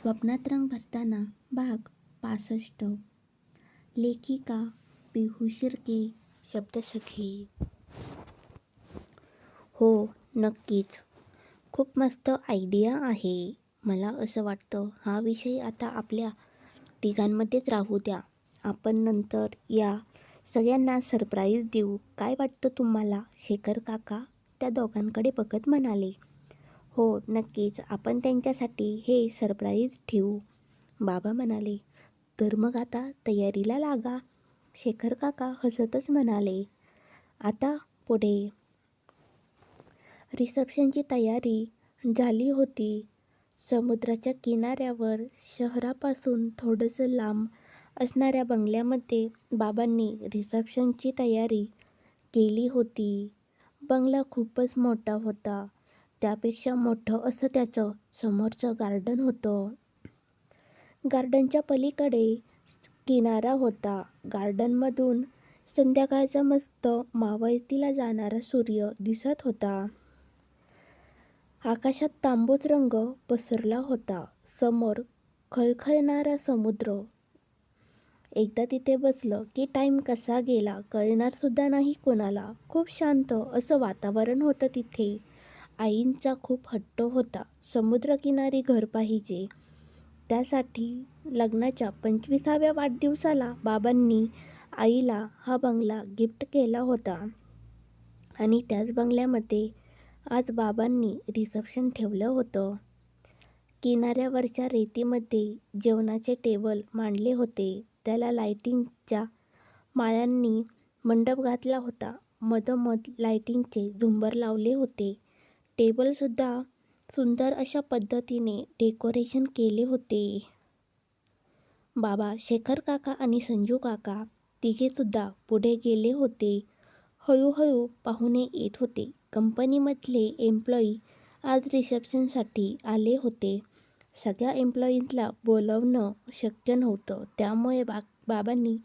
स्वप्नात रंग भरताना भाग पासष्ट. लेखिका पिहू शिर्के शब्दसखी. हो नक्कीच. खूप मस्त आयडिया आहे. मला असं वाटतं हा विषय आता आपल्या तिघांमध्येच राहू द्या. आपण नंतर या सगळ्यांना सरप्राईज देऊ. काय वाटतं तुम्हाला? शेखर काका त्या दोघांकडे बघत म्हणाले. हो नक्कीच. आपण त्यांच्यासाठी हे सरप्राईज ठेवू. बाबा म्हणाले तर मग आता तयारीला लागा. शेखर काका हसतच म्हणाले आता पुढे. रिसेप्शनची तयारी झाली होती. समुद्राच्या किनाऱ्यावर शहरापासून थोडंसं लांब असणाऱ्या बंगल्यामध्ये बाबांनी रिसेप्शनची तयारी केली होती. बंगला खूपच मोठा होता. त्यापेक्षा मोठं असं त्याचं समोरचं गार्डन होतं. गार्डनच्या पलीकडे किनारा होता. गार्डनमधून संध्याकाळचा मस्त मावळतीला जाणारा सूर्य दिसत होता. आकाशात तांबूस रंग पसरला होता. समोर खळखळणारा समुद्र. एकदा तिथे बसलं की टाईम कसा गेला कळणारसुद्धा नाही कोणाला. खूप शांत असं वातावरण होतं तिथे. आईंचा खूप हट्ट होता. समुद्रकिनारी घर पाहिजे. त्यासाठी लग्नाच्या पंचवीसाव्या वाढदिवसाला बाबांनी आईला हा बंगला गिफ्ट केला होता. आणि त्याच बंगल्यामध्ये आज बाबांनी रिसेप्शन ठेवलं होतं. किनाऱ्यावरच्या रेतीमध्ये जेवणाचे टेबल मांडले होते. त्याला लाईटिंगच्या माळ्यांनी मंडप घातला होता. मधोमध लाईटिंगचे झुंबर लावले होते. टेबलसुद्धा सुंदर अशा पद्धतीने डेकोरेशन केले होते. बाबा शेखर काका आणि संजू काका तिघेसुद्धा पुढे गेले होते. हळूहळू पाहुणे येत होते. कंपनीमधले एम्प्लॉई आज रिसेप्शनसाठी आले होते. सगळ्या एम्प्लॉईजला बोलवणं शक्य नव्हतं. त्यामुळे बा बाबांनी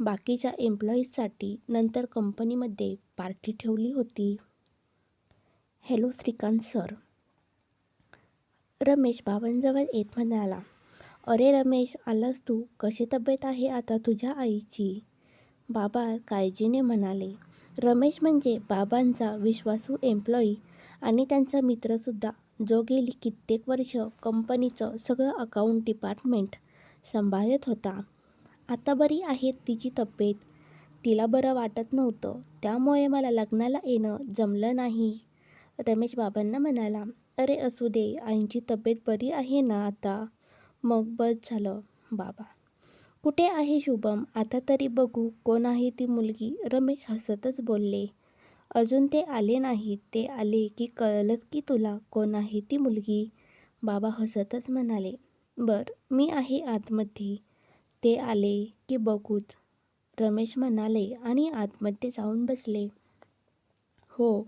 बाकीच्या एम्प्लॉईजसाठी नंतर कंपनीमध्ये पार्टी ठेवली होती. Hello Shrikant sir. रमेश बाबांजवळ येत म्हणाला अरे रमेश आलास तू? कशी तब्येत आहे आता तुझ्या आईची? बाबा काळजीने म्हणाले रमेश म्हणजे बाबांचा विश्वासू एम्प्लॉई आणि त्यांचा मित्रसुद्धा जो गेली कित्येक वर्ष कंपनीचं सगळं अकाउंट डिपार्टमेंट सांभाळत होता. आता बरी आहे तिची तब्येत. तिला बरं वाटत नव्हतं. त्यामुळे मला लग्नाला येणं जमलं नाही. रमेश बाबांना म्हणाला अरे असू दे आईंची तब्येत बरी आहे ना आता मग बस झालं बाबा कुठे आहे शुभम? आता तरी बघू कोण आहे ती मुलगी रमेश हसतच बोलले अजून ते आले नाहीत. ते आले की कळलंच की तुला कोण आहे ती मुलगी बाबा हसतच म्हणाले बर मी आहे आतमध्ये. ते आले की बघूच रमेश म्हणाले आणि आतमध्ये जाऊन बसले. हो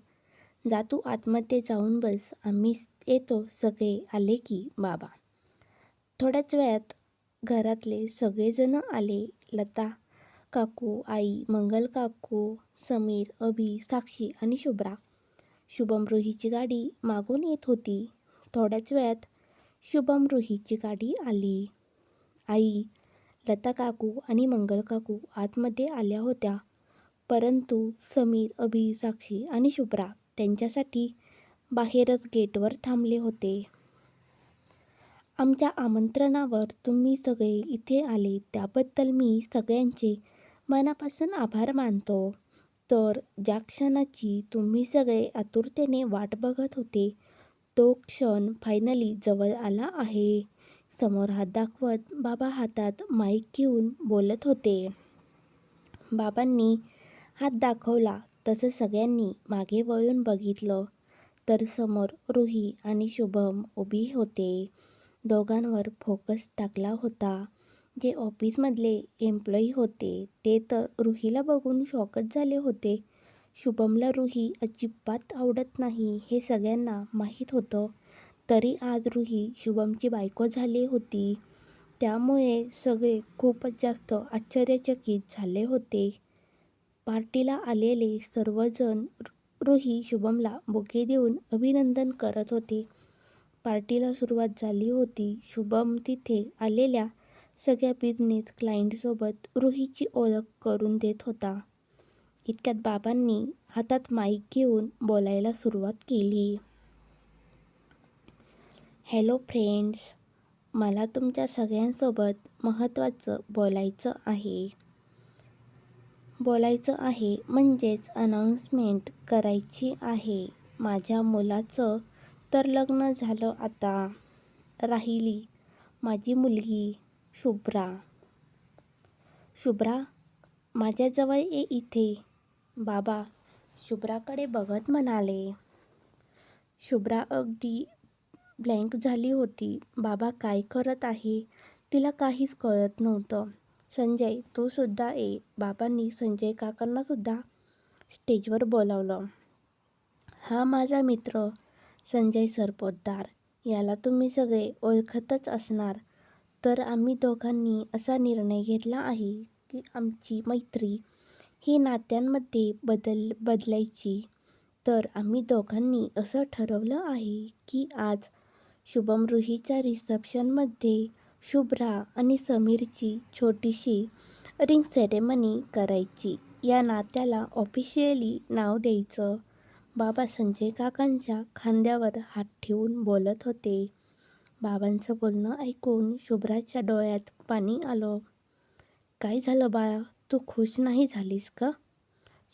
जा तू आतमध्ये जाऊन बस. आम्ही येतो. सगळे आले की बाबा. थोड्याच वेळात घरातले सगळेजण आले. लता काकू आई मंगल काकू समीर अभि साक्षी आणि शुभ्रा. शुभम रुहीची गाडी मागून येत होती. थोड्याच वेळात शुभम रुहीची गाडी आली. आई लता काकू आणि मंगल काकू आतमध्ये आल्या होत्या. परंतु समीर अभि साक्षी आणि शुभ्रा त्यांच्यासाठी बाहेरच गेटवर थांबले होते. आमच्या आमंत्रणावर तुम्ही सगळे इथे आले त्याबद्दल मी सगळ्यांचे मनापासून आभार मानतो. तर ज्या क्षणाची तुम्ही सगळे आतुरतेने वाट बघत होते तो क्षण फायनली जवळ आला आहे. समोर हात दाखवत बाबा हातात माईक घेऊन बोलत होते. बाबांनी हात दाखवला तसं सगळ्यांनी मागे वळून बघितलं तर समोर रुही आणि शुभम उभी होते. दोघांवर फोकस टाकला होता. जे ऑफिसमधले एम्प्लॉई होते ते तर रुहीला बघून शॉकच झाले होते. शुभमला रुही अजिबात आवडत नाही हे सगळ्यांना माहीत होतं. तरी आज रुही शुभमची बायको झाली होती. त्यामुळे सगळे खूपच जास्त आश्चर्यचकित झाले होते. पार्टीला आलेले सर्वजण रुही शुभमला बुके देऊन अभिनंदन करत होते पार्टीला सुरुवात झाली होती. शुभम तिथे आलेल्या सगळ्या बिझनेस क्लायंटसोबत रुहीची ओळख करून देत होता. इतक्यात बाबांनी हातात माईक घेऊन बोलायला सुरुवात केली. हॅलो फ्रेंड्स, मला तुमच्या सगळ्यांसोबत महत्त्वाचं बोलायचं आहे. बोलायचं आहे म्हणजेच अनाउन्समेंट करायची आहे. माझ्या मुलाचं तर लग्न झालं आता. राहिली माझी मुलगी शुभ्रा. शुभ्रा, माझ्याजवळ ये इथे. बाबा शुभ्राकडे बघत म्हणाले. शुभ्रा अगदी ब्लँक झाली होती. बाबा काय करत आहे तिला काहीच कळत नव्हतं. संजय तू सुद्धा ये. बाबांनी संजय काकांनासुद्धा स्टेजवर बोलावलं. हा माझा मित्र संजय सरपोतदार. याला तुम्ही सगळे ओळखतच असणार. तर आम्ही दोघांनी असा निर्णय घेतला आहे की आमची मैत्री ही नात्यांमध्ये बदल बदलायची. तर आम्ही दोघांनी असं ठरवलं आहे की आज शुभम रुहीच्या रिसेप्शनमध्ये शुभ्रा आणि समीरची छोटीशी रिंग सेरेमनी करायची. या नात्याला ऑफिशियली नाव द्यायचं. बाबा संजय काकांच्या खांद्यावर हात ठेवून बोलत होते. बाबांचं बोलणं ऐकून शुभ्राच्या डोळ्यात पाणी आलं. काय झालं बाळा, तू खुश नाही झालीस का?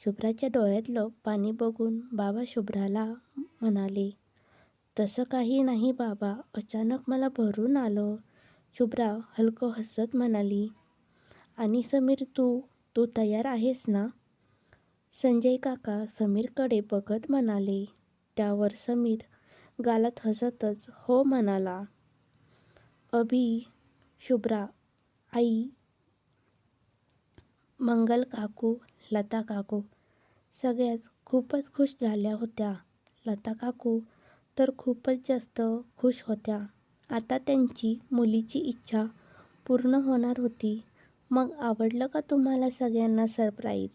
शुभ्राच्या डोळ्यातलं पाणी बघून बाबा शुभ्राला म्हणाले. तसं काही नाही बाबा, अचानक मला भरून आलं. शुभ्रा हलकं हसत म्हणाली. आणि समीर तू, तू तयार आहेस ना? संजय काका समीरकडे बघत म्हणाले. त्यावर समीर गालात हसतच हो म्हणाला. अभि, शुभ्रा, आई, मंगल काकू, लता काकू सगळ्याच खूपच खुश झाल्या होत्या. लता काकू तर खूपच जास्त खुश होत्या. आता त्यांची मुलीची इच्छा पूर्ण होणार होती. मग आवडलं का तुम्हाला सगळ्यांना सरप्राईज?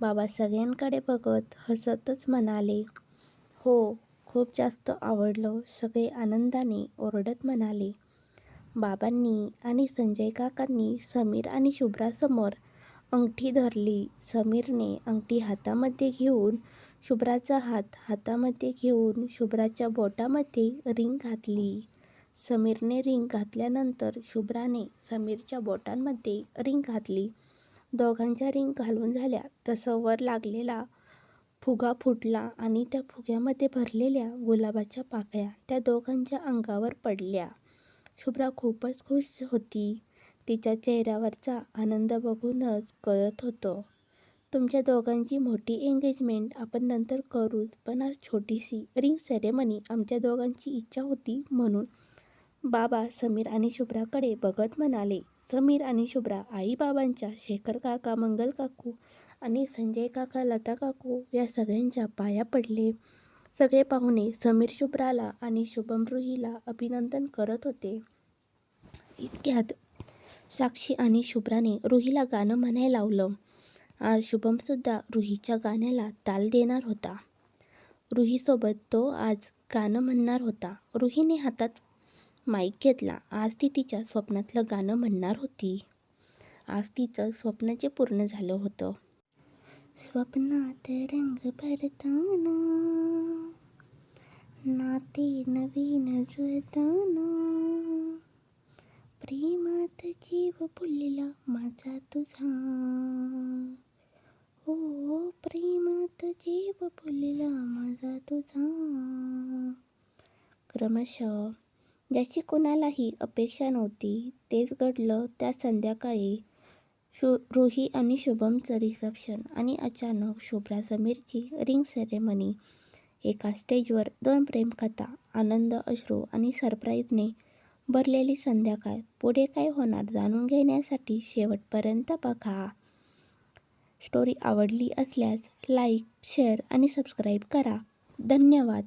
बाबा सगळ्यांकडे बघत हसतच म्हणाले. हो, खूप जास्त आवडलं सगळे आनंदाने ओरडत म्हणाले. बाबांनी आणि संजय काकांनी समीर आणि शुभ्रासमोर अंगठी धरली. समीरने अंगठी हातामध्ये घेऊन शुभ्राचा हात हातामध्ये घेऊन शुभ्राच्या बोटामध्ये रिंग घातली. समीरने रिंग घातल्यानंतर शुभ्राने समीरच्या बोटांमध्ये रिंग घातली. दोघांच्या रिंग घालून झाल्या तसं वर लागलेला फुगा फुटला आणि त्या फुग्यामध्ये भरलेल्या गुलाबाच्या पाकळ्या त्या दोघांच्या अंगावर पडल्या. शुभ्रा खूपच खुश होती. तिच्या चेहऱ्यावरचा आनंद बघूनच कळत होतं. तुमच्या दोघांची मोठी एंगेजमेंट आपण नंतर करूच पण आज छोटीशी रिंग सेरेमनी आमच्या दोघांची इच्छा होती म्हणून. बाबा समीर आणि शुभ्राकडे बघत म्हणाले. समीर आणि शुभ्रा आई बाबांच्या, शेखर काका, मंगल काकू आणि संजय काका, लता काकू या सगळ्यांच्या पाया पडले. सगळे पाहुणे समीर शुभ्राला आणि शुभम रुहीला अभिनंदन करत होते. इतक्यात साक्षी आणि शुभ्राने रुहीला गाणं म्हणायला लावलं. आज शुभमसुद्धा रुहीच्या गाण्याला ताल देणार होता. रुहीसोबत तो आज गाणं म्हणणार होता. रुहीने हातात माईक घेतला. आज ती तिच्या स्वप्नातलं गाणं म्हणणार होती. आज तिचं स्वप्न जे पूर्ण झालं होतं. स्वप्नात रंग भरताना, नाते नवीन जुळताना, प्रेमात जीव फुलला माझा तुझा, हो, हो प्रेमात जीव फुलला माझा तुझा. क्रमशः ज्याची कुणालाही अपेक्षा नव्हती तेच घडलं त्या संध्याकाळी. शु रुही आणि शुभमचं रिसेप्शन आणि अचानक शुभ्रा समीरची रिंग सेरेमनी. एका स्टेजवर दोन प्रेमकथा, आनंद, अश्रू आणि सरप्राईजने भरलेली संध्याकाळ. पुढे काय होणार जाणून घेण्यासाठी शेवटपर्यंत बघा. स्टोरी आवडली असल्यास लाईक, शेअर आणि सबस्क्राईब करा. धन्यवाद.